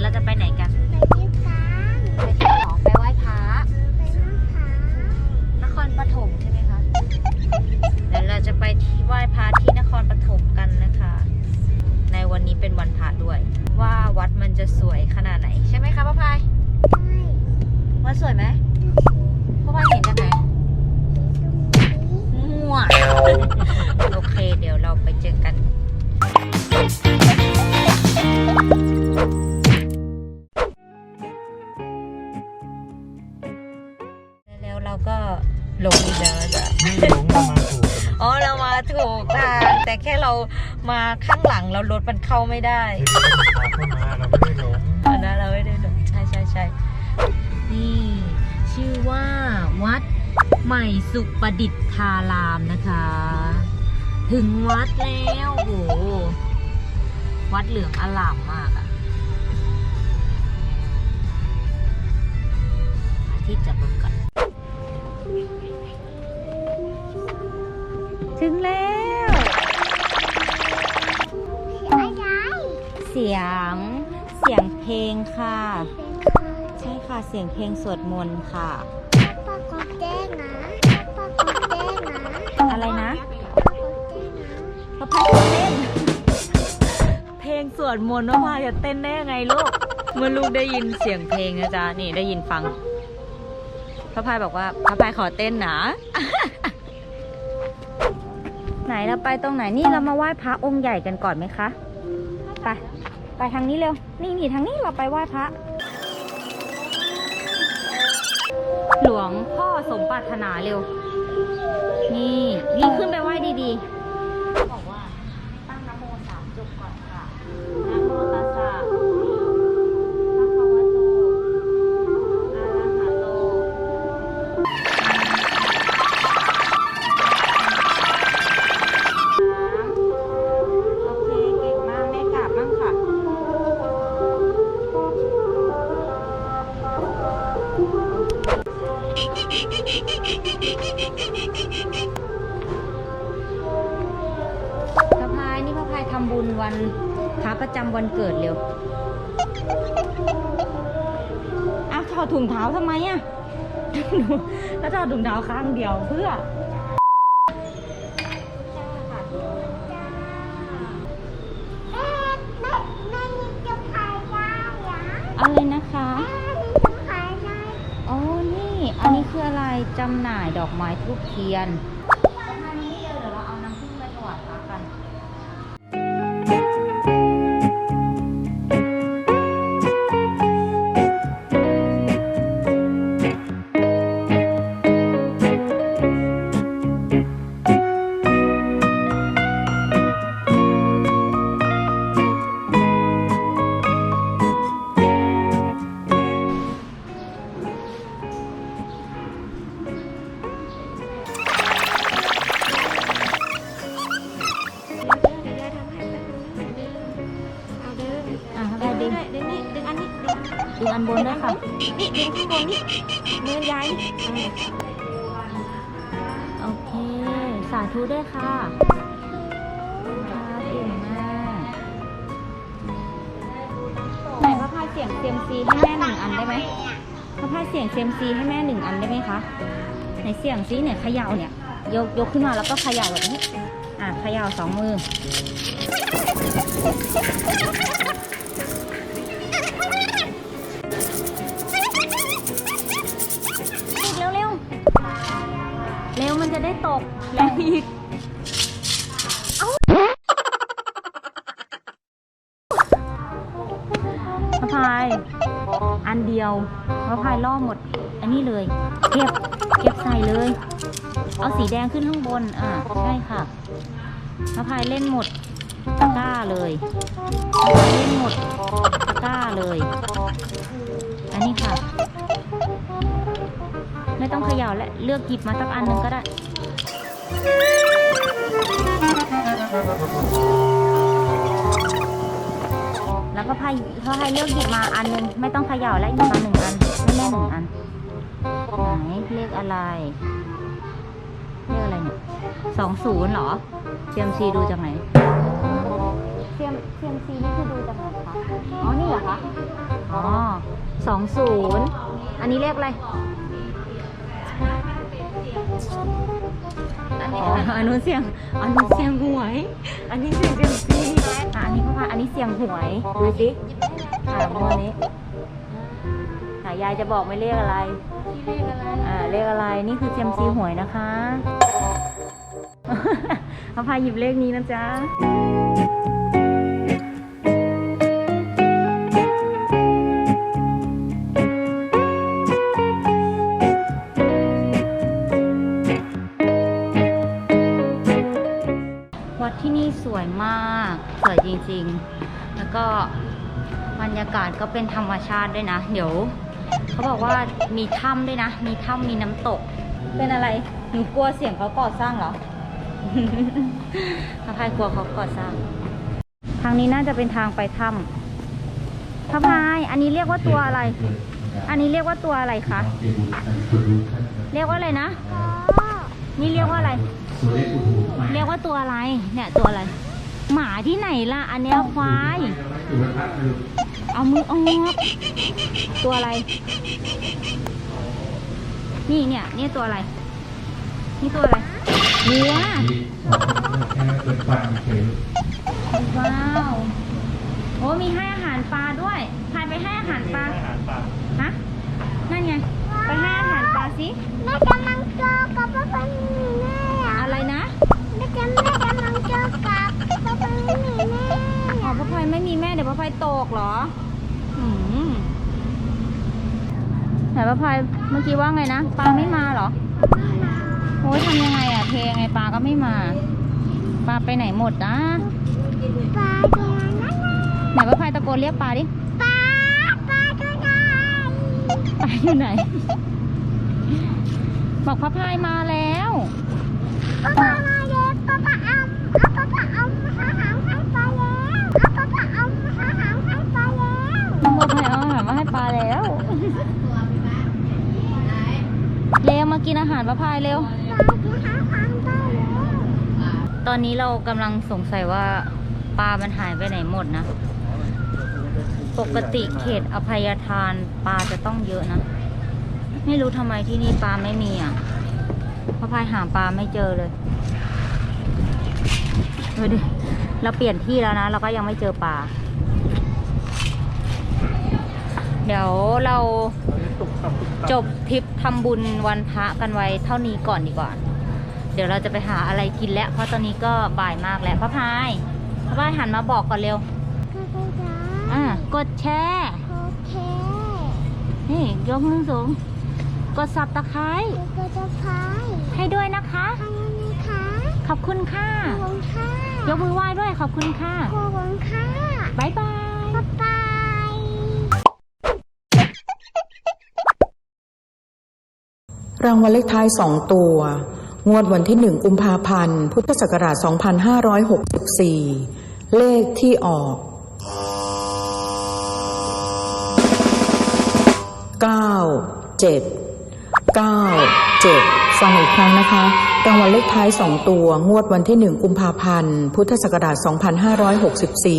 ยวเราจะไปไหนกัน ไปที่ฟ้านไปที่หนองไปไหว้พระไปน้ำผานครปฐมใช่ไหมคะ เดี๋ยวเราจะไปที่ไหว้พระที่นครปฐมกันนะคะ ในวันนี้เป็นวันพระด้วย ว่าวัดมันจะสวยขนาดไหน ใช่ไหมคะป้าพายใช่วัดสวยไหม เราก็หลงอีกแล้วจ้ะไม่หลงเรามาถูกแต่อ๋อเรามาถูกทางแต่แค่เรามาข้างหลังเรารถมันเข้าไม่ได้มันพาเข้ามาเราไม่ได้หลงอันนั้นเราไม่ได้หลงใช่ใช่ใช่นี่ ชื่อว่าวัดใหม่สุประดิษฐารามนะคะ ถึงวัดแล้วโอ้โหวัดเหลืองอลามมากอะหาที่จอดรถก่อน ถึงแล้ว อะไรเสียง เสียงเพลงค่ะ ใช่ค่ะ เสียงเพลงสวดมนต์ค่ะป้ากดเต้นนะป้ากดเต้นนะอะไรนะป้ากดเต้นนะพระพายจะเต้น เพลงสวดมนต์พระพาจะเต้นได้ยังไงลูก เมื่อลูกได้ยินเสียงเพลงนะจ๊ะ นี่ได้ยินฟัง พระพายบอกว่า พระพายขอเต้นนะ เราไปตรงไหนนี่เรามาไหว้พระองค์ใหญ่กันก่อนไหมคะไปไปทางนี้เร็วนี่นี่ทางนี้เราไปไหว้พระ หลวงพ่อสมปรารถนาเร็ว นี่นี่ขึ้นไปไหว้ดีๆ วันพระประจำวันเกิดเร็วอ้าวถอดถุงเท้าทำไมอะแล้วถอดถุงเท้าข้างเดียวเพื่อแม่แม่แม่นี่จะพายได้เหรออะไรนะคะแม่นี่จะพายได้อ๋อ นี่ อันนี้คืออะไรจำหน่ายดอกไม้ทูบเทียนอัน ดึงอันบนด้วยค่ะนี่ดึงข้างบนนี่เนื้อย้ายโอเค สาธุด้วยค่ะค่ะเก่งมากไหนพระพายเสียงเซียมซีให้แม่หนึ่งอันได้ไหมพระพายเสียงเซียมซีให้แม่หนึ่งอันได้ไหมคะไหนเสียงซีเนี่ยเขย่าเนี่ยยกยกขึ้นมาแล้วก็เขย่าแบบนี้ อะเขย่าสองมือ ได้ตกแรงอีกพระพาย อันเดียวพระพายล่อหมด อันนี้เลย เก็บ เก็บใส่เลย เอาสีแดงขึ้นข้างบน อ่าใช่ค่ะพระพายเล่นหมดตะกร้าเลยพระพายเล่นหมดตะกร้าเลย อันนี้ค่ะไม่ต้องเข ย่าและเลือกหยิบมาสักอันหนึ่งก็ได้ แล้วก็พายพอพายเลือกหยิบมาอันหนึงไม่ต้องเขย่าและหยิบมาหนึ่งอันให้แม่หนึ่งอันไหนเลขอะไรเลขอะไรเนี่ยสองศูนย์เหรอเซียมซีดูจากไหนซียมเซียมซีนี่คือดูจากไหนคะอ๋อนี่เหรอคะอ๋อสองศูนย์อันนี้เลขอะไร อ๋ออันนู้นเสียง อันนู้นเสียงหวย อันนี้เสียงเซียมซีอะอันนี้พ่อพายอันนี้เสียงหวยดูสิอ่าตัวนี้อะยายจะบอกไม่เลขอะไรเลขอะไรอ่าเลขอะไร นี่คือเซียมซีหวยนะคะพระพายหยิบเลขนี้นะจ๊ะ วยมาก สวยจริงๆ แล้วก็บรรยากาศก็เป็นธรรมชาติด้วยนะ เดี๋ยวเขาบอกว่ามีถ้ำด้วยนะ มีถ้ำมีน้ำตก เป็นอะไร หนูกลัวเสียงเขาก่อสร้างเหรอพระพายกลัวเขาก่อสร้าง ทางนี้น่าจะเป็นทางไปถ้ำพระพาย อันนี้เรียกว่าตัวอะไร อันนี้เรียกว่าตัวอะไรคะ เรียกว่าอะไรนะ นี่เรียกว่าอะไร เรียกว่าตัวอะไร เนี่ยตัวอะไร หมาที่ไหนล่ะ อันเนี้ยควาย เอามือออกตัวอะไร นี่เนี่ยนี่ตัวอะไร นี่ตัวอะไรวัวว้าวโอ้มีให้อาหารปลาด้วยพายไปให้อาหารปลาอาหารปลาฮะนั่นไงไปให้อาหารปลาสิแม่กำลังเจอกับพ่อพันหมีแม่อะอะไรนะแม่กำแม่กำลังเจอกับพ่อพันหมีแม่ อ๋อพระพายไม่มีแม่เดี๋ยวพระพายตกเหรออืมไหนพระพายเมื่อกี้ว่าไงนะปลาไม่มาเหรอโอ้ยทำยังไงอะเทยังไงปลาก็ไม่มา ปลาไปไหนหมดนะปลาตัวนั้นน่ะไหนพระพายตะโกนเรียกปลาดิปลาปลาตัวใหญ่ปลาอยู่ไหน บอกพระพายมาแล้วปลาปลามาเด็กปลาปลาเอาเอาปลา พระพายเอาอาหารมาให้ปลาแล้วเร็วมากินอาหารพระพายเร็วปลาจะหาหางปลาแล้วตอนนี้เรากำลังสงสัยว่าปลามันหายไปไหนหมดนะ ปกติเขตอภัยทานปลาจะต้องเยอะนะ ไม่รู้ทำไมที่นี่ปลาไม่มีอะพระพายหาปลาไม่เจอเลยดูดิ เราเปลี่ยนที่แล้วนะ เราก็ยังไม่เจอปลา เดี๋ยวเราตุกตับตุกตับจบทริปทำบุญวันพระกันไว้เท่านี้ก่อนดีกว่า เดี๋ยวเราจะไปหาอะไรกินแล้ว เพราะตอนนี้ก็บ่ายมากแล้วพระพายพระพายหันมาบอกก่อนเร็วก็ได้จ้าอ่ากดแชร์โอเคนี่ยกมือสูง กดสับตะไคร้ก็จะพายให้ด้วยนะคะทางนี้ค่ะขอบคุณค่ะขอบคุณค่ะยกมือไหว้ด้วยขอบคุณค่ะขอบคุณค่ะบ๊ายบายบ๊าย รางวัลเลขท้าย 2 ตัว งวดวันที่ 1 กุมภาพันธ์ พุทธศักราช 2564 เลขที่ออก 9 7 9 7ฟังอีกครั้งนะคะ รางวัลเลขท้าย 2 ตัว งวดวันที่ 1 กุมภาพันธ์ พุทธศักราช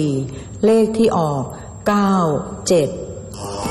2564 เลขที่ออก 9 7